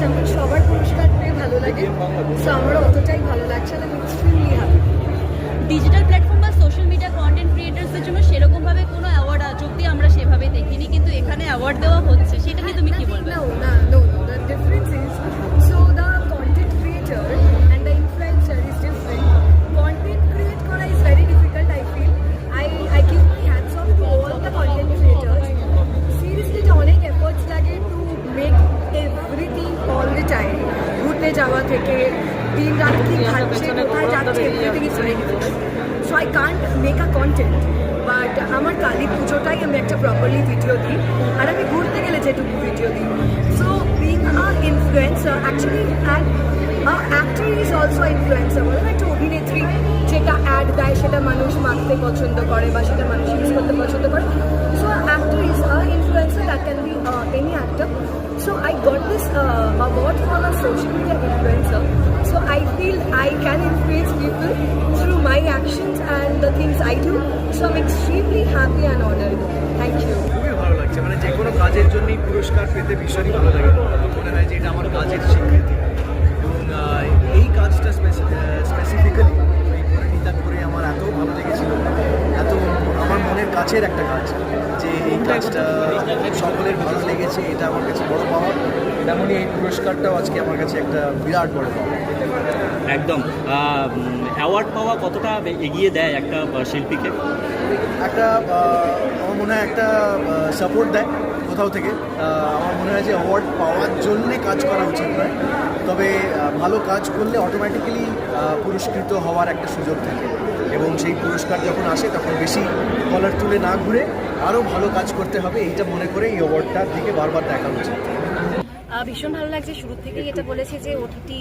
যেমন সবার পুরস্কার পেয়ে ভালো লাগে। সো আমারও অতটাই ভালো লাগছে আমি এক্সট্রিমলি হ্যাপি ডিজিটাল প্ল্যাটফর্ম বা সোশ্যাল মিডিয়া কন্টেন্ট ক্রিয়েটার্সদের জন্য সেরকমভাবে কোনো অ্যাওয়ার্ড অব্দি আমরা সেভাবে দেখিনি, কিন্তু এখানে অ্যাওয়ার্ড দেওয়া হচ্ছে, সেটা নিয়ে তুমি কি বলবে ঘুরতে যাওয়া থেকে দিন রাত কি খাচ্ছে কোথায় যাচ্ছে is very difficult. So I can't make a content. But আমার কালী পুজোটাই আমি একটা প্রপারলি ভিডিও দিই আর আমি ঘুরতে গেলে যেটুকু ভিডিও দিই so being a influencer actually and actor is also influencer বলে একটা অভিনেত্রী যেটা অ্যাড দেয় সেটা মানুষ মাখতে পছন্দ করে বা সেটা মানুষ ইউজ করতে পছন্দ করে so actor is a influencer that can be any actor So I got this uh, award for a social media influencer. So I feel I can influence people through my actions and the things I do. So I'm extremely happy and honored. Thank you. খুবই ভালো মানে যে কোনো কাজের জন্যই পুরস্কার পেতে ভীষণই ভালো লাগে মনে হয় যে এটা আমার কাজের স্বীকৃতি এবং এই কাজটা স্পেসিফিক্যালি করে আমার এত ভালো লেগেছিল এত আমার মনের কাছের একটা কাজ এই কাজটা সকলের ভালো লেগেছে এটা আমার কাছে বড় পাওয়া তেমনই এই পুরস্কারটাও আজকে আমার কাছে একটা বিরাট বড় পাওয়া একদম। অ্যাওয়ার্ড পাওয়া কতটা এগিয়ে দেয় একটা শিল্পীকে? একটা আমার মনে হয় একটা সাপোর্ট দেয় কোথাও থেকে। আমার মনে হয় যে অ্যাওয়ার্ড পাওয়ার জন্যে কাজ করা উচিত নয়। তবে ভালো কাজ করলে অটোমেটিক্যালি পুরস্কৃত হওয়ার একটা সুযোগ থাকে। এবং সেই পুরস্কার যখন আসে, তখন বেশি কলার তুলে না ঘুরে আরও ভালো কাজ করতে হবে, এইটা মনে করে এই অ্যাওয়ার্ডটার দিকে বারবার দেখা উচিত। ভীষণ ভালো লাগছে। শুরু থেকেই এটা বলেছে যে ওটিটি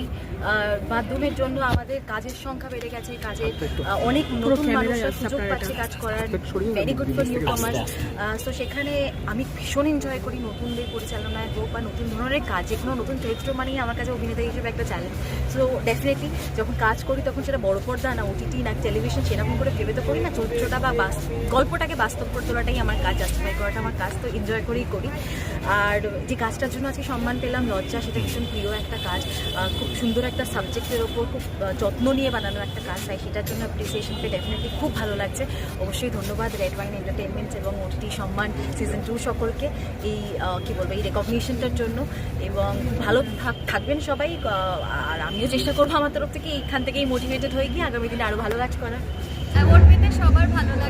মাধ্যমের জন্য আমাদের কাজের সংখ্যা বেড়ে গেছে কাজের অনেক নতুন মানুষরা সুযোগ পাচ্ছে কাজ করার। Very good for new commerce তো সেখানে আমি ভীষণ এনজয় করি নতুনদের পরিচালনায় হোক বা নতুন ধরনের কাজ যে কোনো নতুন চরিত্র মানেই আমার কাছে অভিনেতা হিসেবে একটা চ্যালেঞ্জ সো ডেফিনেটলি যখন কাজ করি তখন সেটা বড় পর্দা না ওটিটি না টেলিভিশন সেরকম করে ভেবে তো করি না চরিত্রটা বা গল্পটাকে বাস্তব করে তোলাটাই আমার কাজ জাস্টিফাই করাটা আমার কাজ তো এনজয় করেই করি। আর যে কাজটার জন্য আজকে সম্মান পেলাম, লজ্জা, সেটা ভীষণ প্রিয় একটা কাজ। খুব সুন্দর একটা সাবজেক্টের ওপর খুব যত্ন নিয়ে বানানো একটা কাজ, তাই সেটার জন্য অ্যাপ্রিসিয়েশন পেয়ে ডেফিনেটলি খুব ভালো লাগছে। অবশ্যই ধন্যবাদ রেড ওয়াইন এন্টারটেনমেন্টস এবং ওটিটি সম্মান সিজন টু সকলকে এই কি বলব, এই রেকগনিশনটার জন্য। এবং ভালো থাক- থাকবেন সবাই। আর আমিও চেষ্টা করব আমার তরফ থেকে এইখান থেকেই মোটিভেটেড হয়ে গিয়ে আগামী দিনে আরও ভালো কাজ করার। সবার ভালো লাগে।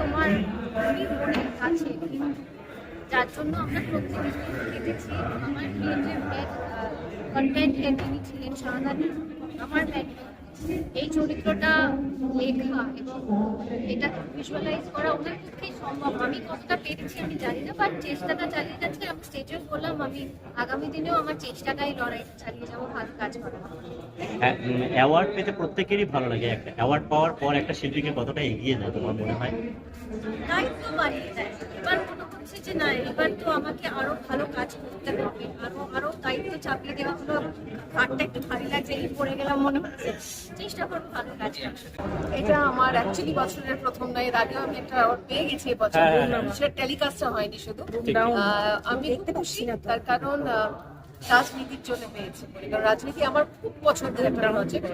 তোমার মনের কাছে কিন্তু যার জন্য আমরা প্রত্যেকে কেটেছি, আমার ক্রিয়েটিভ হেড কন্টেন্ট হেড ছিলেন সারাদানি আমার ব্যাকগ্রাউন্ড এই চরিত্রটা লেখা এবং এটা ভিজুয়ালাইজ করা ওনার পক্ষেই সম্ভব। আমি কতটা পেরেছি আমি জানি না বাট চেষ্টাটা চালিয়ে যাচ্ছি। আমি স্টেজেও বললাম আমি আগামী দিনেও আমার চেষ্টাটাই লড়াই চালিয়ে যাব ভালো কাজ করার অ্যাওয়ার্ড পেতে প্রত্যেকেরই ভালো লাগে একটা। অ্যাওয়ার্ড পাওয়ার পর একটা শিল্পীকে কতটা এগিয়ে দেয় তোমার মনে হয়? দায়িত্ব বাড়িয়ে দেয়। এবার হচ্ছে যে না এবার তো আমাকে আরও ভালো কাজ করতে হবে। আরও আরও দায়িত্ব চাপিয়ে দেওয়া হলো। হাতটা একটু ভারী লাগছে এই পড়ে গেলাম মনে হচ্ছে। চেষ্টা করব ভালো কাজ এটা আমার অ্যাকচুয়ালি বছরের প্রথম নয় এর আগেও আমি একটা award পেয়ে গেছি এই বছর। সেটা টেলিকাস্টটা হয়নি শুধু। আহ, আমি খুব খুশি তার কারণ আহ, রাজনীতির জন্য পেয়েছি বলি। কারণ রাজনীতি আমার খুব পছন্দের একটা প্রজেক্ট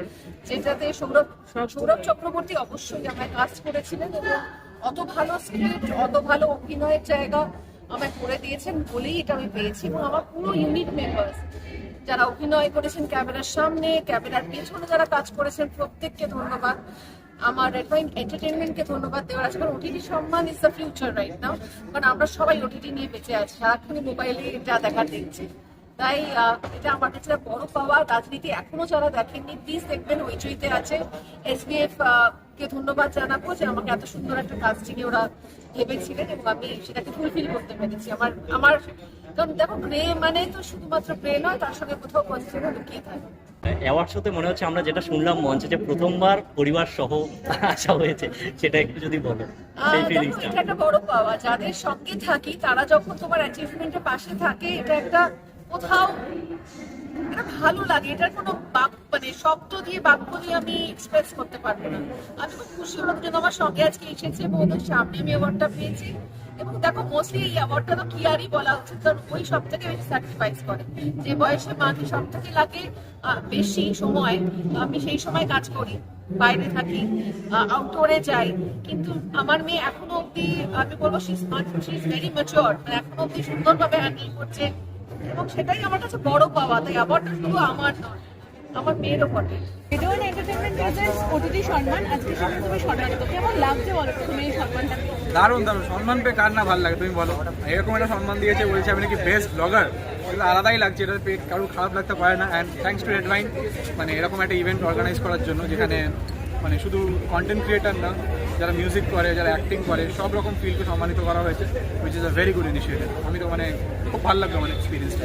যেটাতে সৌরভ সৌরভ চক্রবর্তী অবশ্যই আমায় কাজ করেছিলেন এবং অত ভালো স্ক্রিপ্ট অত ভালো অভিনয়ের জায়গা আমায় করে দিয়েছেন বলেই এটা আমি পেয়েছি এবং আমার পুরো ইউনিট মেম্বার্স যারা অভিনয় করেছেন ক্যামেরার সামনে, ক্যামেরার পেছনে যারা কাজ করেছেন, প্রত্যেককে ধন্যবাদ। আমার রেড ওয়াইন এন্টারটেনমেন্টকে ধন্যবাদ দেওয়ার আছে, কারণ ওটিটি সম্মান is the future right now কারণ আমরা সবাই ওটিটি নিয়ে বেঁচে আছি সারাক্ষণই মোবাইলে যা দেখার দেখছি। তাই এটা আমার কাছে বড় পাওয়া। রাজনীতি এখনও যারা দেখেননি প্লিজ দেখবেন হইচইতে আছে। এসবিএফ কে ধন্যবাদ জানাব যে আমাকে এত সুন্দর একটা কাস্টিংয়ে ওরা ভেবেছিলেন এবং আমি সেটাকে ফুলফিল করতে পেরেছি। আমার আমার কারণ দেখো প্রে মানে তো শুধুমাত্র প্রে নয় তার সঙ্গে কোথাও পজিটিভও লুকিয়ে থাকে। অ্যাওয়ার্ড শোতে মনে হচ্ছে আমরা যেটা শুনলাম মঞ্চে যে প্রথমবার পরিবার সহ আসা হয়েছে সেটা একটু যদি বলো সেই ফিলিংসটা এটা একটা বড় পাওয়া। যাদের সঙ্গে থাকি তারা যখন তোমার অ্যাচিভমেন্টের পাশে থাকে এটা একটা কোথাও এটা ভালো লাগে, এটার কোনো মানে শব্দ দিয়ে বাক্য দিয়ে আমি এক্সপ্রেস করতে পারব না। আমি খুব খুশি হলাম যেন আমার সঙ্গে আজকে এসেছে এবং ওদের সামনে আমি অ্যাওয়ার্ডটা পেয়েছি। এবং দেখো মোস্টলি এই অ্যাওয়ার্ডটা তো কি আরই বলা উচিত, কারণ ওই সব থেকে বেশি স্যাক্রিফাইস করে। যে বয়সে মাকে সব থেকে লাগে বেশি সময়, আমি সেই সময় কাজ করি, বাইরে থাকি আউটডোরে যাই। কিন্তু আমার মেয়ে এখনও অব্দি আমি বলব শি ইজ ভেরি ম্যাচিওর মানে এখনও অব্দি সুন্দরভাবে হ্যান্ডেল করছে। এবং সেটাই আমার কাছে বড় পাওয়া তাই অ্যাওয়ার্ডটা শুধু আমার নয় আমার মেয়েরও বটে। ভিডিওন এন্টারটেনমেন্ট ওটিটি সম্মান। আজকে সেখানে তুমি সম্মানিত কেমন লাগছে বলো প্রথমে এই সম্মানটা? দারুণ দারুণ। সম্মান পেয়ে কার না ভালো লাগে তুমি বলো। এরকম একটা সম্মান দিয়েছে বলছে আমি নাকি বেস্ট ব্লগার এটা আলাদাই লাগছে এটা পেয়ে কারও খারাপ লাগতে পারে না। অ্যান্ড থ্যাংকস টু রেডভাইন মানে এরকম একটা ইভেন্ট অর্গানাইজ করার জন্য যেখানে মানে শুধু কন্টেন্ট ক্রিয়েটার না যারা মিউজিক করে যারা অ্যাক্টিং করে সব রকম ফিল্ডকে সম্মানিত করা হয়েছে which is a very good initiative আমি তো মানে খুব ভালো লাগল মানে এক্সপিরিয়েন্সটা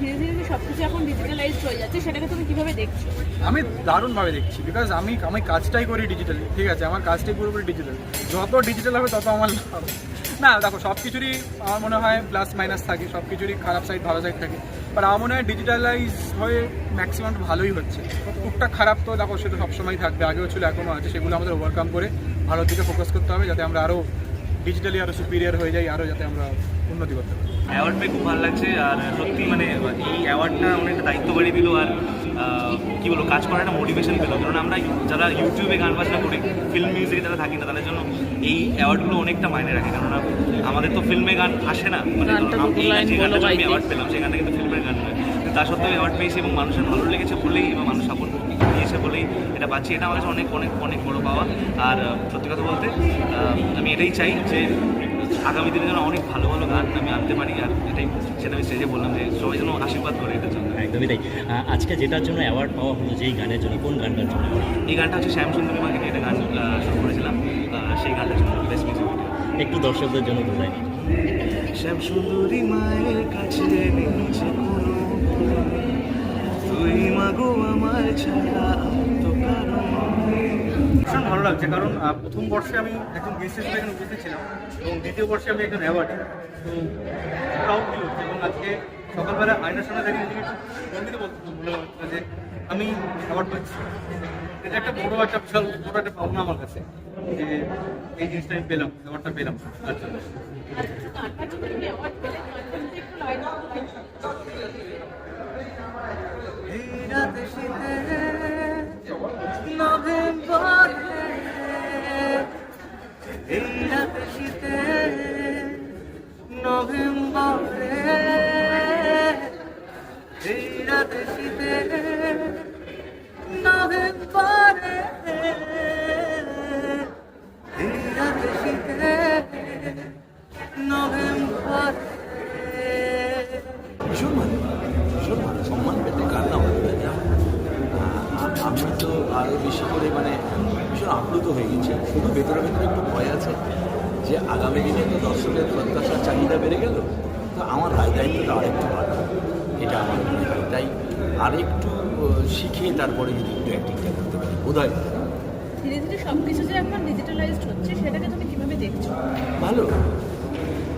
ধীরে ধীরে সবকিছু এখন ডিজিটালাইজ হয়ে যাচ্ছে সেটাকে তুমি কীভাবে দেখছ? আমি দারুণভাবে দেখছি বিকজ আমি আমি কাজটাই করি ডিজিটালি ঠিক আছে? আমার কাজটাই পুরোপুরি ডিজিটাল যত ডিজিটাল হবে তত আমার লাভ। না, দেখো, সব কিছুরই আমার মনে হয় প্লাস মাইনাস থাকে, সব কিছুরই খারাপ সাইড ভালো সাইড থাকে। বাট আমার মনে হয় ডিজিটালাইজ হয়ে ম্যাক্সিমাম ভালোই হচ্ছে। টুকটাক খারাপ তো, দেখো সেটা সবসময় থাকবে, আগেও ছিল এখনও আছে, সেগুলো আমাদের ওভারকাম করে ভালোর দিকে ফোকাস করতে হবে, যাতে আমরা আরও ডিজিটালি আরও সুপিরিয়ার হয়ে যাই আরও যাতে আমরা উন্নতি করতে পারি। অ্যাওয়ার্ড পেয়ে খুব ভালো লাগছে, আর সত্যি মানে এই অ্যাওয়ার্ডটা অনেকটা দায়িত্ব বাড়িয়ে দিল, আর কি বলব কাজ করার একটা মোটিভেশন পেল কারণ আমরা যারা ইউটিউবে গান বাজনা করি ফিল্ম মিউজিকে যারা থাকি না তাদের জন্য এই অ্যাওয়ার্ডগুলো অনেকটা মাইনে রাখে। কেননা আমাদের তো ফিল্মে গান আসে না। মানে আমি অ্যাওয়ার্ড পেলাম গানটা কিন্তু ফিল্মের গান নয়। তা সত্ত্বেও অ্যাওয়ার্ড পেয়েছি এবং মানুষের ভালো লেগেছে বলেই এবং মানুষ সাপোর্ট দিয়েছে বলেই এটা পাচ্ছি। এটা আমার কাছে অনেক অনেক অনেক বড় পাওয়া। আর সত্যি কথা বলতে আমি এটাই চাই যে আগামী দিনে যেন অনেক ভালো ভালো গান আমি আনতে পারি আর এটাই সেটা আমি স্টেজে বললাম যে সবাই যেন আশীর্বাদ করে এটার জন্য। একদমই তাই। আজকে যেটার জন্য অ্যাওয়ার্ড পাওয়া হলো যেই গানের জন্য কোন গানটার জন্য? এই গানটা হচ্ছে শ্যাম সুন্দরী মাকে একটা গান শুরু করেছিলাম। সেই গানটার জন্য বেস্ট মিউজিক ভিডিও একটু দর্শকদের জন্য বোঝাই শ্যাম সুন্দরী মায়ের কাছে কোনো তুই মাগো আমার ছাড়া তো কারণ ভীষণ ভালো লাগছে। কারণ প্রথম বর্ষে আমি একজন গেস্ট হিসেবে এখানে উপস্থিত ছিলাম এবং দ্বিতীয় বর্ষে আমি একজন অ্যাওয়ার্ড তো প্রাউড ফিল হচ্ছে এবং আজকে সকালবেলা আয়নার সামনে দাঁড়িয়ে নিজেকে বলতে যে আমি অ্যাওয়ার্ড পাচ্ছি। এটা একটা বড় একটা বিশাল, বড় একটা পাওনা আমার কাছে যে এই জিনিসটা আমি পেলাম অ্যাওয়ার্ডটা পেলাম আচ্ছা নভেম্বরে, এই রাতে শীতে নভেম্বরে, এই রাতে শীতে নভেম্বরে সম্মান পেতে কার না ভালো লাগে আমি তো আরও বেশি করে মানে ভীষণ আপ্লুত হয়ে গেছি। শুধু ভেতরে ভেতরে একটু ভয় আছে যে আগামী দিনে তো দর্শকের প্রত্যাশার চাহিদা বেড়ে গেল। তো আমার দায় দায়িত্বটা আরেকটু বাড়বে এটা আমার মনে হয়। তাই আরেকটু শিখে তারপরে যদি একটু অ্যাক্টিংটা করতে পারি। বোধ হয় ধীরে ধীরে সবকিছু যে এখন ডিজিটালাইজড হচ্ছে সেটাকে তুমি কীভাবে দেখছ? ভালো।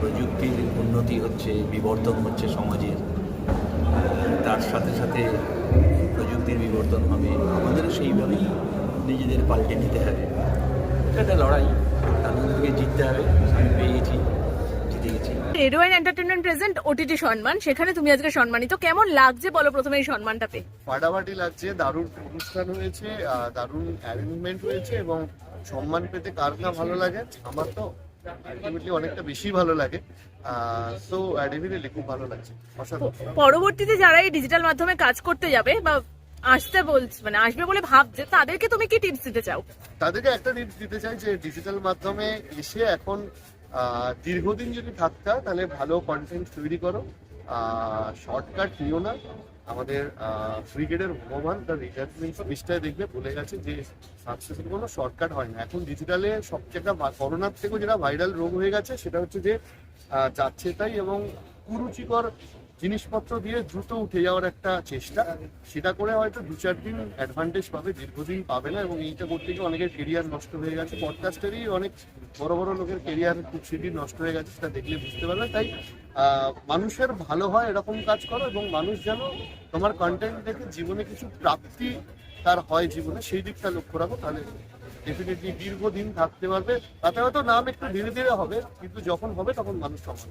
প্রযুক্তির উন্নতি হচ্ছে বিবর্তন হচ্ছে সমাজের। তার সাথে সাথে প্রযুক্তির বিবর্তন হবে। আমাদেরও সেইভাবেই নিজেদের পাল্টে নিতে হবে। এটা একটা লড়াই। তার মধ্যে জিততে হবে। আমি পেয়ে গেছি। জিতে গেছি রেডিও এন্টারটেনমেন্ট প্রেজেন্ট ওটিটি সম্মান সেখানে তুমি আজকে সম্মানিত। কেমন লাগছে বলো প্রথমে এই সম্মানটা পেয়ে ফাটাফাটি লাগছে। দারুণ অনুষ্ঠান হয়েছে দারুণ অ্যারেঞ্জমেন্ট হয়েছে এবং সম্মান পেতে কার না ভালো লাগে? আমার তো আলটিমেটলি অনেকটা বেশি ভালো লাগে। সো ডেফিনেটলি খুব ভালো লাগছে। পরবর্তীতে যারা এই ডিজিটাল মাধ্যমে কাজ করতে যাবে বা আসতে বলছে মানে আসবে বলে ভাবছে, তাদেরকে তুমি কি টিপস দিতে চাও? তাদেরকে একটা টিপস দিতে চাই যে ডিজিটাল মাধ্যমে এসে এখন দীর্ঘদিন যদি থাকতে, তাহলে ভালো কন্টেন্ট তৈরি করো। শর্টকাট নিও না। আমাদের ক্রিকেটের ভগবান তার রিটায়ারমেন্ট স্পিচটায় দেখবে, বলে গেছে যে সাকসেসের কোনো শর্টকাট হয় না। এখন ডিজিটালে সবচেয়ে একটা করোনার থেকেও যেটা ভাইরাল রোগ হয়ে গেছে, সেটা হচ্ছে যে যাচ্ছে তাই এবং কুরুচিকর জিনিসপত্র দিয়ে দ্রুত উঠে যাওয়ার একটা চেষ্টা। সেটা করে হয়তো দু চার দিন অ্যাডভান্টেজ পাবে, দীর্ঘদিন পাবে না এবং এইটা করতে গিয়ে অনেকের কেরিয়ার নষ্ট হয়ে গেছে। পডকাস্টারই অনেক বড় বড় লোকের কেরিয়ার খুব সেটি নষ্ট হয়ে গেছে সেটা দেখলে বুঝতে পারবে। তাই মানুষের ভালো হয় এরকম কাজ করো এবং মানুষ যেন তোমার কন্টেন্ট দেখে জীবনে কিছু প্রাপ্তি তার হয় জীবনে, সেই দিকটা লক্ষ্য রাখো। তাহলে ডেফিনেটলি দীর্ঘদিন থাকতে পারবে। তাতে হয়তো নাম একটু ধীরে ধীরে হবে, কিন্তু যখন হবে তখন মানুষ করবে।